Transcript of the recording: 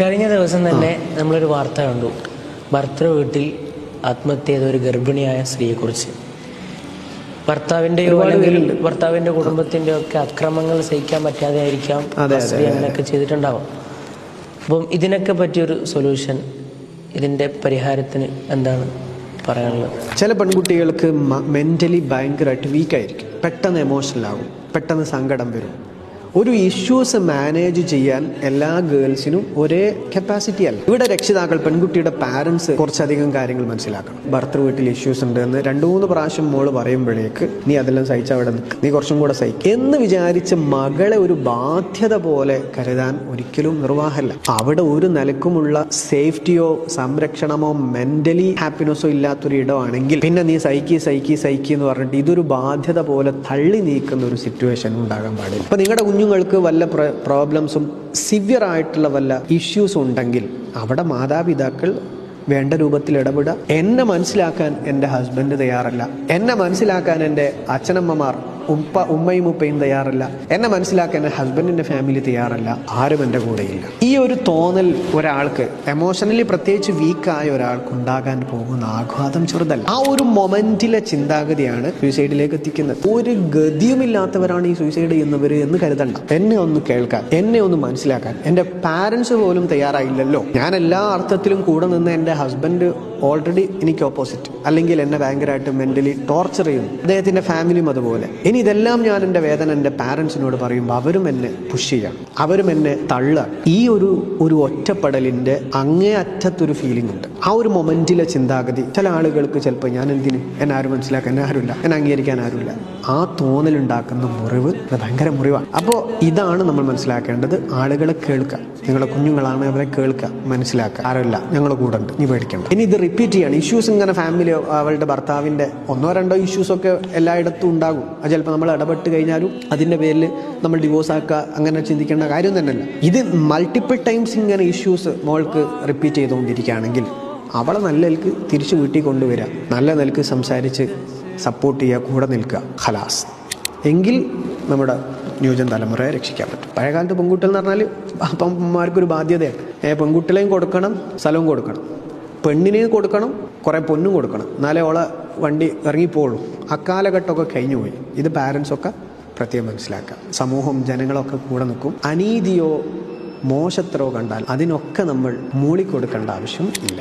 കഴിഞ്ഞ ദിവസം തന്നെ നമ്മളൊരു വാർത്ത കണ്ടു. ഭർത്തൃ വീട്ടിൽ ആത്മഹത്യ ചെയ്ത ഒരു ഗർഭിണിയായ സ്ത്രീയെക്കുറിച്ച്. ഭർത്താവിന്റെയോ അല്ലെങ്കിൽ ഭർത്താവിന്റെ കുടുംബത്തിന്റെ ഒക്കെ അക്രമങ്ങൾ സഹിക്കാൻ പറ്റാതെ ആയിരിക്കാം സ്ത്രീ അങ്ങനെയൊക്കെ ചെയ്തിട്ടുണ്ടാവാം. അപ്പം ഇതിനൊക്കെ പറ്റിയൊരു സൊല്യൂഷൻ ഇതിന്റെ പരിഹാരത്തിന് എന്താണ് പറയാനുള്ളത്? ചില പെൺകുട്ടികൾക്ക് മെന്റലി ഭയങ്കരമായിട്ട് വീക്കായിരിക്കും പെട്ടെന്ന് എമോഷണൽ ആകും പെട്ടെന്ന് സങ്കടം വരും. ഒരു ഇഷ്യൂസ് മാനേജ് ചെയ്യാൻ എല്ലാ ഗേൾസിനും ഒരേ കപ്പാസിറ്റി അല്ല. ഇവിടെ രക്ഷിതാക്കൾ പെൺകുട്ടിയുടെ പാരന്റ്സ് കുറച്ചധികം കാര്യങ്ങൾ മനസ്സിലാക്കണം. ഭർത്തൃ വീട്ടിൽ ഇഷ്യൂസ് ഉണ്ട് എന്ന് രണ്ടു മൂന്ന് പ്രാവശ്യം മോൾ പറയുമ്പോഴേക്ക് നീ അതെല്ലാം സഹിച്ച അവിടെ നീ കുറച്ചും കൂടെ സഹിക്കും. എന്ന് വിചാരിച്ച് മകളെ ഒരു ബാധ്യത പോലെ കരുതാൻ ഒരിക്കലും നിർവാഹമല്ല അവിടെ ഒരു നിലക്കുമുള്ള സേഫ്റ്റിയോ സംരക്ഷണമോ മെന്റലി ഹാപ്പിനെസ്സോ ഇല്ലാത്തൊരു ഇടമാണെങ്കിൽ പിന്നെ നീ സൈക്കി സൈക്കി സൈക്കി എന്ന് പറഞ്ഞിട്ട് ഇതൊരു ബാധ്യത പോലെ തള്ളി നീക്കുന്ന ഒരു സിറ്റുവേഷൻ ഉണ്ടാകാൻ പാടില്ല. അപ്പൊ നിങ്ങളുടെ കുഞ്ഞുങ്ങൾക്ക് വല്ല പ്രോബ്ലംസും സിവിയർ ആയിട്ടുള്ള വല്ല ഇഷ്യൂസ് ഉണ്ടെങ്കിൽ അവിടെ മാതാപിതാക്കൾ വേണ്ട രൂപത്തിൽ ഇടപെടുക. എന്നെ മനസ്സിലാക്കാൻ എന്റെ ഹസ്ബൻഡ് തയ്യാറല്ല. എന്നെ മനസ്സിലാക്കാൻ എന്റെ അച്ഛനമ്മമാർ ഉപ്പ ഉമ്മയും ഉപ്പയും തയ്യാറല്ല. എന്നെ മനസ്സിലാക്കാൻ ഹസ്ബൻഡിന്റെ ഫാമിലി തയ്യാറല്ല. ആരും എന്റെ കൂടെയില്ല. ഈ ഒരു തോന്നൽ ഒരാൾക്ക് എമോഷണലി പ്രത്യേകിച്ച് വീക്കായ ഒരാൾക്ക് ഉണ്ടാകാൻ പോകുന്ന ആഘാതം ചെറുതല്ല. ആ ഒരു മൊമെന്റിലെ ചിന്താഗതിയാണ് സൂയിസൈഡിലേക്ക് എത്തിക്കുന്നത്. ഒരു ഗതിയുമില്ലാത്തവരാണ് ഈ സൂയിസൈഡ് ചെയ്യുന്നവർ എന്ന് കരുതണ്ട. എന്നെ ഒന്ന് കേൾക്കാൻ എന്നെ ഒന്ന് മനസ്സിലാക്കാൻ. എന്റെ പാരൻസ് പോലും തയ്യാറായില്ലല്ലോ. ഞാൻ എല്ലാ അർത്ഥത്തിലും കൂടെ നിന്ന് എന്റെ ഹസ്ബൻഡ് ഓൾറെഡി എനിക്ക് ഓപ്പോസിറ്റ് അല്ലെങ്കിൽ എന്നെ ഭയങ്കരമായിട്ട് മെന്റലി ടോർച്ചർ ചെയ്യുന്നു. അദ്ദേഹത്തിന്റെ ഫാമിലിയും അതുപോലെ. ഇതെല്ലാം ഞാൻ എന്റെ വേദന എന്റെ പാരൻസിനോട് പറയുമ്പോൾ അവരും എന്നെ പുഷ് ചെയ്യണം അവരും എന്നെ തള്ള ഈ ഒരു ഒരു ഒറ്റപ്പെടലിന്റെ അങ്ങേ അറ്റത്തൊരു ഫീലിംഗ് ഉണ്ട്. ആ ഒരു മൊമെന്റിലെ ചിന്താഗതി. ചില ആളുകൾക്ക് ചിലപ്പോൾ ഞാൻ എന്തിന് എന്നെ ആരും മനസ്സിലാക്കാൻ ആരുമില്ല. എന്നെ അംഗീകരിക്കാൻ ആരുമില്ല. ആ തോന്നലുണ്ടാക്കുന്ന മുറിവ് ഭയങ്കര മുറിവാണ്. അപ്പോൾ ഇതാണ് നമ്മൾ മനസ്സിലാക്കേണ്ടത്. ആളുകളെ കേൾക്കുക. നിങ്ങളെ കുഞ്ഞുങ്ങളാണ് അവരെ കേൾക്കുക. മനസ്സിലാക്കുക. ആരല്ല ഞങ്ങൾ കൂടെ ഉണ്ട് നീ പേടിക്കണം ഇനി ഇത് റിപ്പീറ്റ് ചെയ്യണം. ഇഷ്യൂസ് ഇങ്ങനെ ഫാമിലി അവളുടെ ഭർത്താവിന്റെ ഒന്നോ രണ്ടോ ഇഷ്യൂസൊക്കെ എല്ലായിടത്തും ഉണ്ടാകും. അത് ചിലപ്പോൾ നമ്മൾ ഇടപെട്ട് കഴിഞ്ഞാലും അതിന്റെ പേരിൽ നമ്മൾ ഡിവോഴ്സ് ആക്കുക അങ്ങനെ ചിന്തിക്കേണ്ട കാര്യം തന്നെയല്ല. ഇത് മൾട്ടിപ്പിൾ ടൈംസ് ഇങ്ങനെ ഇഷ്യൂസ് മോൾക്ക് റിപ്പീറ്റ് ചെയ്തുകൊണ്ടിരിക്കുകയാണെങ്കിൽ അവളെ നല്ല നിലയ്ക്ക് തിരിച്ച് വീട്ടിൽ കൊണ്ടുവരിക നല്ല നിലയ്ക്ക് സംസാരിച്ച് സപ്പോർട്ട് ചെയ്യുക കൂടെ നിൽക്കുക ഖലാസ്. എങ്കിൽ നമ്മുടെ ന്യൂജൻ തലമുറയെ രക്ഷിക്കാൻ പറ്റും. പഴയകാലത്ത് പെൺകുട്ടികൾ എന്ന് പറഞ്ഞാൽ അപ്പന്മാർക്കൊരു ബാധ്യതയാണ്. പെൺകുട്ടികളെയും കൊടുക്കണം സ്ഥലവും കൊടുക്കണം. പെണ്ണിനെയും കൊടുക്കണം കുറേ പൊന്നും കൊടുക്കണം. എന്നാലേ ഓളെ വണ്ടി ഇറങ്ങിപ്പോളൂ അക്കാലഘട്ടമൊക്കെ കഴിഞ്ഞു പോയി ഇത് പാരൻസൊക്കെ പ്രത്യേകം മനസ്സിലാക്കുക. സമൂഹം ജനങ്ങളൊക്കെ കൂടെ നിൽക്കും. അനീതിയോ മോശത്രോ കണ്ടാൽ അതിനൊക്കെ നമ്മൾ മൂളിക്കൊടുക്കേണ്ട ആവശ്യം ഇല്ല.